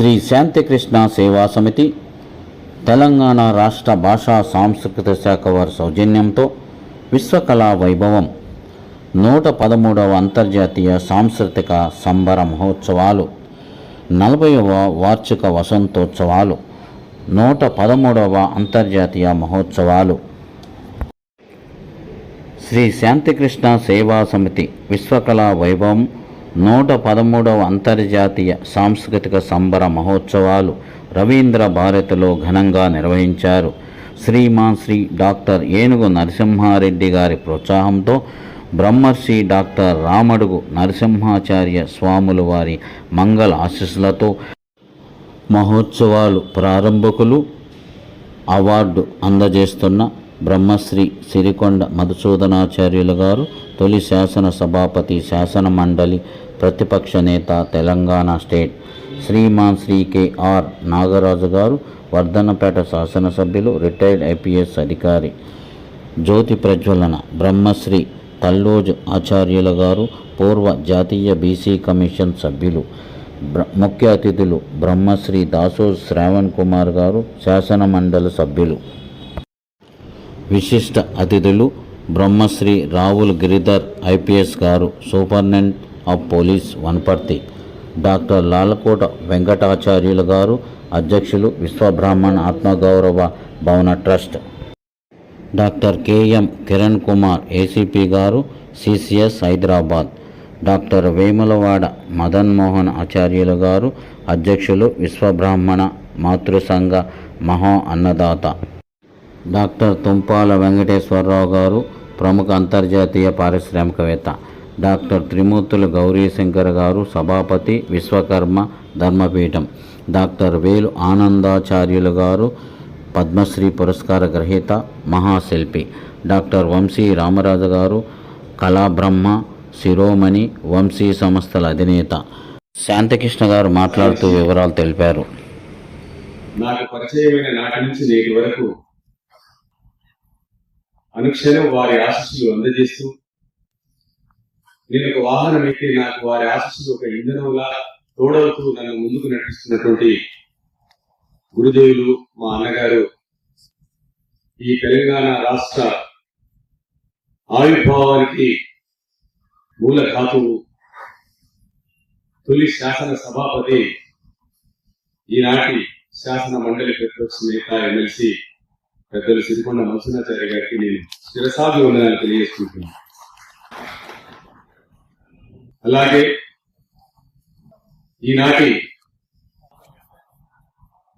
శ్రీ శాంతికృష్ణ సేవా సమితి తెలంగాణ రాష్ట్ర భాషా సాంస్కృతిక శాఖ వారి సౌజన్యంతో విశ్వకళా వైభవం నూట పదమూడవ అంతర్జాతీయ సాంస్కృతిక సంబర మహోత్సవాలు నలభైవ వార్షిక వసంతోత్సవాలు నూట పదమూడవ అంతర్జాతీయ మహోత్సవాలు. శ్రీ శాంతికృష్ణ సేవా సమితి విశ్వకళా వైభవం నూట పదమూడవ అంతర్జాతీయ సాంస్కృతిక సంబర మహోత్సవాలు రవీంద్ర భారతిలో ఘనంగా నిర్వహించారు. శ్రీమాన్ శ్రీ డాక్టర్ ఏనుగు నరసింహారెడ్డి గారి ప్రోత్సాహంతో బ్రహ్మర్షి డాక్టర్ రామడుగు నరసింహాచార్య స్వాములు వారి మంగళ ఆశీస్సులతో మహోత్సవాలు ప్రారంభకులు అవార్డు అందజేస్తున్న బ్రహ్మశ్రీ సిరికొండ మధుసూదనాచార్యులు గారు తొలి శాసన సభాపతి శాసన మండలి ప్రతిపక్ష నేత తెలంగాణ స్టేట్ శ్రీమాన్ శ్రీ కేఆర్ నాగరాజు గారు వర్ధనపేట శాసనసభ్యులు రిటైర్డ్ ఐపీఎస్ అధికారి జ్యోతి ప్రజ్వలన బ్రహ్మశ్రీ తల్లోజు ఆచార్యుల గారు పూర్వ జాతీయ బీసీ కమిషన్ సభ్యులు బ్ర ముఖ్య అతిథులు బ్రహ్మశ్రీ దాసో శ్రావణ్ కుమార్ గారు శాసన మండలి సభ్యులు. విశిష్ట అతిథులు బ్రహ్మశ్రీ రావుల్ గిరిధర్ ఐపీఎస్ గారు superintendent of police Wanaparthy doctor Lalakota Venkatacharyulu గారు అధ్యక్షులు విశ్వబ్రాహ్మణ ఆత్మగౌరవ భవన trust. Doctor KM Kiran Kumar ACP గారు సిసిఎస్ హైదరాబాద్. డాక్టర్ వేములవాడ మదన్ మోహన్ ఆచార్యులు గారు అధ్యక్షులు విశ్వబ్రాహ్మణ మాతృసంఘ మహా అన్నదాత. డాక్టర్ తుంపాల వెంకటేశ్వరరావు గారు ప్రముఖ అంతర్జాతీయ పారిశ్రామికవేత్త. డాక్టర్ త్రిమూర్తులు గౌరీశంకర్ గారు సభాపతి విశ్వకర్మ ధర్మపీఠం. డాక్టర్ వేలు ఆనందాచార్యులు గారు పద్మశ్రీ పురస్కార గ్రహీత మహాశిల్పి. డాక్టర్ వంశీ రామరాజు గారు కళాబ్రహ్మ శిరోమణి వంశీ సంస్థల అధినేత. శాంతకృష్ణ గారు మాట్లాడుతూ వివరాలు తెలిపారు. నాకు పరిచయమైన నాటి నుంచి నేటి వరకు అనుక్షణం వారి ఆశస్సులు అందజేస్తూ నేను ఒక వాహనం ఎక్కి నాకు వారి ఆశస్సులు ఒక ఇంధనంలా తోడవుతూ నన్ను ముందుకు నడిపిస్తున్నటువంటి గురుదేవులు మా అన్నగారు. ఈ తెలంగాణ రాష్ట్ర ఆవిర్భావానికి మూల ధాతువు తొలి శాసన సభాపతి ఈనాటి శాసన మండలి ప్రతిపక్ష నేత ఎమ్మెల్సీ పెద్దలు సిరికొండ మల్సునాచార్య గారికి నేను శిరసాభివందనాలు తెలియజేసుకుంటున్నాను. అలాగే ఈనాటి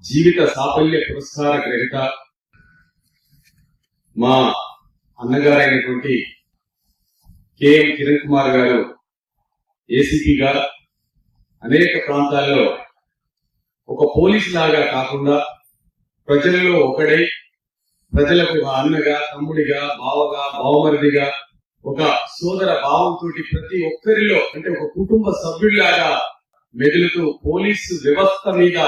జీవిత సాఫల్య పురస్కార గ్రహీత మా అన్నగారైనటువంటి కెఎం కిరణ్ కుమార్ గారు ఏసీపీగా అనేక ప్రాంతాల్లో ఒక పోలీస్ లాగా కాకుండా ప్రజలలో ఒకడై ప్రజలకు అన్నగా తమ్ముడిగా బావగా బావమరిదిగా ఒక సోదర భావంతో ప్రతి ఒక్కరిలో అంటే ఒక కుటుంబ సభ్యుడిలాగా మెదులుతూ పోలీసు వ్యవస్థ మీద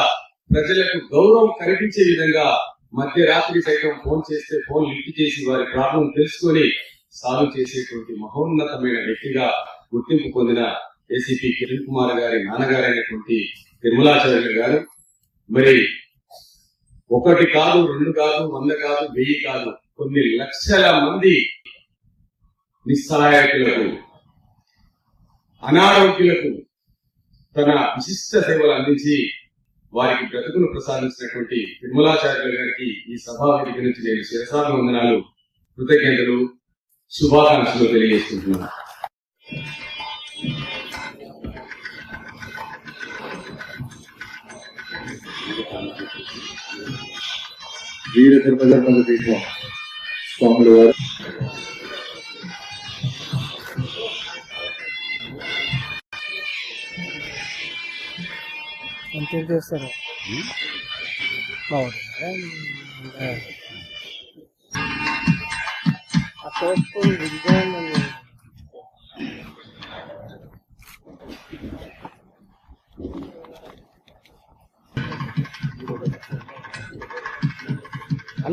ప్రజలకు గౌరవం కనిపించే విధంగా మధ్యరాత్రి సైతం ఫోన్ చేస్తే ఫోన్ లిఫ్ట్ చేసి వారి ప్రాబ్లం తెలుసుకొని సాల్వ్ చేసేటువంటి మహోన్నతమైన వ్యక్తిగా గుర్తింపు పొందిన ఏసీపీ కిరణ్ కుమార్ గారి నాన్నగారైనటువంటి తిరుమలాచార్యులు గారు. మరి ఒకటి కాదు రెండు కాదు వంద కాదు వెయ్యి కాదు కొన్ని లక్షల మంది నిస్సహాయకులకు అనారోగ్యులకు తన విశిష్ట సేవలు అందించి వారికి బ్రతుకును ప్రసాదించినటువంటి తిరుమలాచార్యుల గారికి ఈ సభా వేదిక నుంచి నేను శిరసాల వందనాలు కృతజ్ఞతలు శుభాకాంక్షలు తెలియజేసుకుంటున్నాను. వీర ధర్మధర్మల పీఠం స్వాముల వారు ఎంత చేస్తారు విజ్ఞానం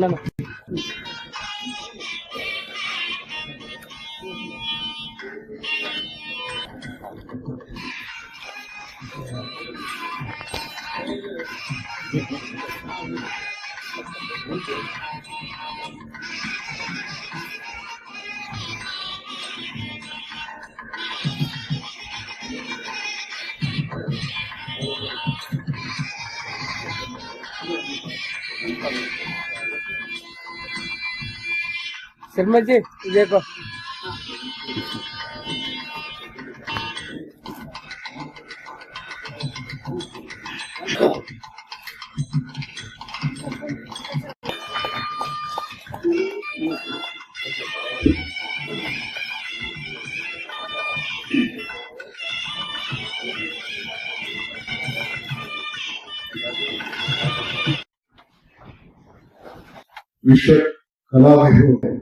no, no. Thank you. Sharma ji देखो। विश्व कला मशहूर है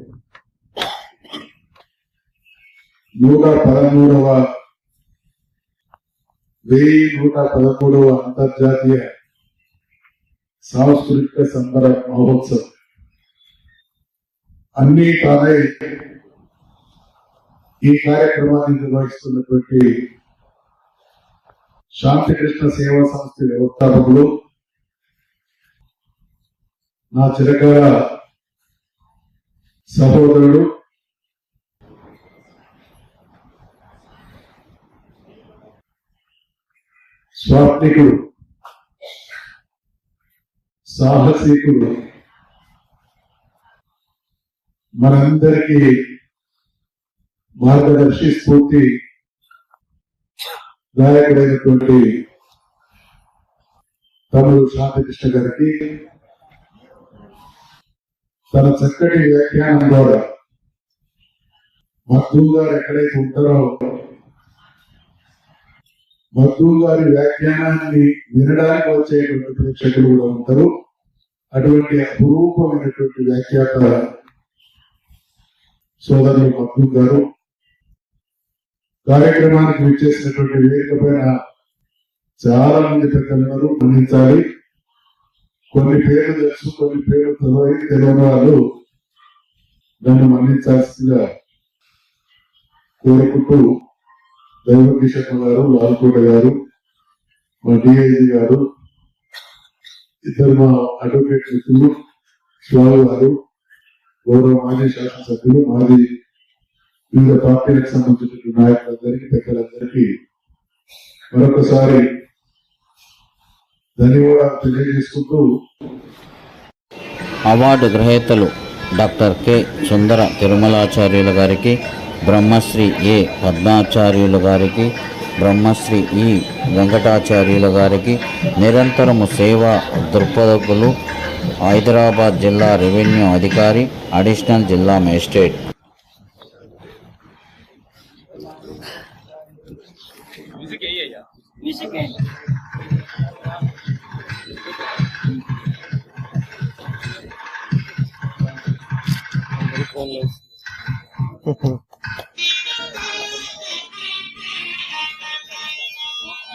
నూట పదమూడవ వెయ్యి నూట పదమూడవ అంతర్జాతీయ సాంస్కృతిక సంబర మహోత్సవం. అన్ని తానే ఈ కార్యక్రమాన్ని నిర్వహిస్తున్నటువంటి శాంతికృష్ణ సేవా సంస్థ వ్యవస్థాపకులు నా చిరకాల సహోదరుడు స్వాత్వికుడు సాహసికుడు. మనందరికీ మార్గదర్శి స్ఫూర్తి నాయకుడైనటువంటి తమ్ముడు శాంతికృష్ణ గారికి తన చక్కటి వ్యాఖ్యానం ద్వారా. మద్దూ గారు ఎక్కడైతే ఉంటారో మద్దూ గారి వ్యాఖ్యానాన్ని వినడానికి వచ్చేటువంటి ప్రేక్షకులు కూడా ఉంటారు. అటువంటి అపురూపమైనటువంటి వ్యాఖ్యాత సోదరులు మద్దూ గారు కార్యక్రమానికి విచ్చేసినటువంటి వేదిక పైన చాలా మంది పెద్దలు మన్నించాలి. కొన్ని పేర్లు తెలుసు కొన్ని పేర్లు తెలియదు తెలియని వాళ్ళు దాన్ని మన్నించాల్సిందిగా కోరుకుంటూ దైవ గారు లాల్కోట గారు మా డిఐజీ గారు ఇద్దరు మా అడ్వకేట్ మిత్రులు స్వామి గారు గౌరవ మాజీ శాసనసభ్యులు మాజీ వివిధ పార్టీలకు సంబంధించిన నాయకులందరికీ పెద్దలందరికీ మరొకసారి ధన్యవాదాలు తెలియజేసుకుంటూ అవార్డు గ్రహీతలు డాక్టర్ కె సుందర తిరుమలాచార్యుల గారికి బ్రహ్మశ్రీ ఏ పద్మాచార్యుల గారికి బ్రహ్మశ్రీ ఈ వెంకటాచార్యుల గారికి నిరంతరము సేవా దృక్పథకులు హైదరాబాద్ జిల్లా రెవెన్యూ అధికారి అడిషనల్ జిల్లా మేజిస్ట్రేట్.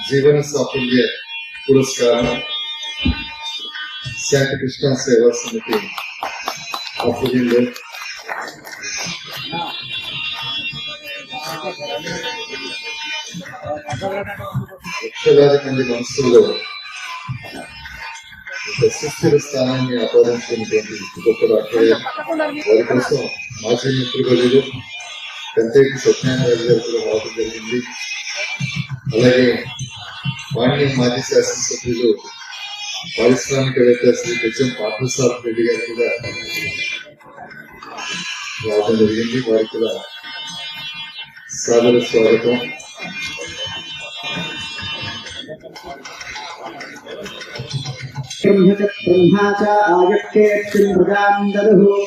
జీవన సాఫల్య పురస్కారం శాంతికృష్ణ సేవా సమితి ఆధ్వర్యంలో లక్షలాది మంది మనసుల్లో ఒక సుస్థిర స్థానాన్ని ఆపాదించుకున్నటువంటి గొప్ప డాక్టర్ వారి కోసం మాజీ మిత్రులు పెద్దకి సత్యనారాయణ గారు కూడా రావడం జరిగింది. అలాగే వాణి మాజీ శాసనసభ్యులు పారిశ్రామికవేత్త శ్రీ హెచ్ఎం పార్థసారథి రెడ్డి గారు కూడా రావడం జరిగింది వారికి కూడా సాదర స్వాగతం ब्रह्म च ब्रह्मा च आयक्तेऽस्मिन् प्रजाम् ददुः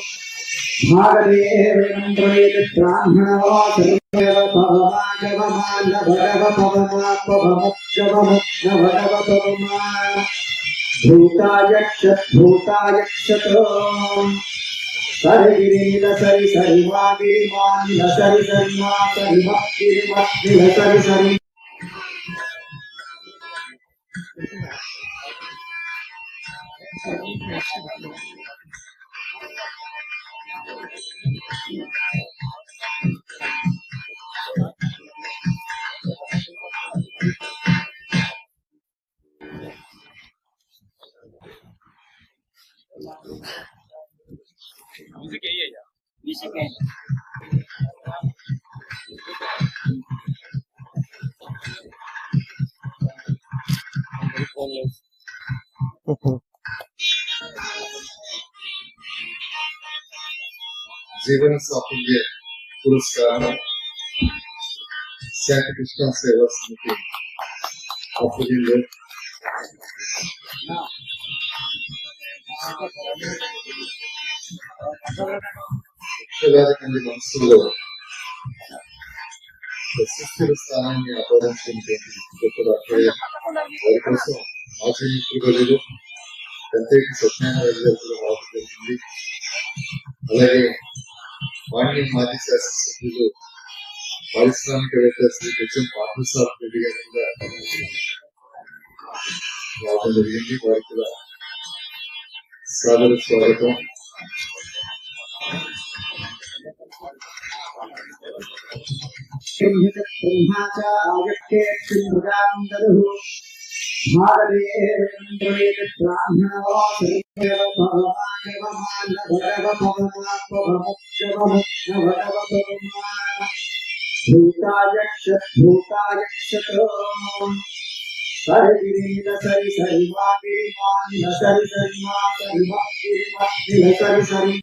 భూతాయక్షూతాయక్షత సరిగిరిల సరి సరిమా గిరిమానిల సరి సరిమా సరిమ గిరిమత్రిల సరి సరి Thank you. Music aí, ó. Music aí. సాఫల్య పురస్కారం శాంతి కృష్ణ సేవా సమితి ఆధ్వర్యంలో లక్షలాది మంది మనసుల్లో ప్రశస్తుల స్థానాన్ని ఆపాదించినటువంటి గొప్ప డాక్టర్ వారి కోసం మాజీ మిత్రులు పెద్దకి సత్యనారాయణ గారు కూడా రావడం జరిగింది అలాగే ಆಮೇಲೆ ಮಾಜಿ ಶಾಸಕರು ಪಾರಿಸ್ತಾನಿಕ ವ್ಯತ್ಯಾಸ ಪಾಟೀಲ್ ಸಾಹ್ ಭೇಟಿಗಾರಿಂದ రావడం జరిగింది వారి కూడా సాదర స్వాగతం బ్రహ్మచ ఆగత్యే బ్రహ్మాం దరు भूतायक्ष भूतायक्षतो सरिगिरीन सरि सरि वा गिरिवान् सरि सरि वा सरि वा गिरिवा सरि सरि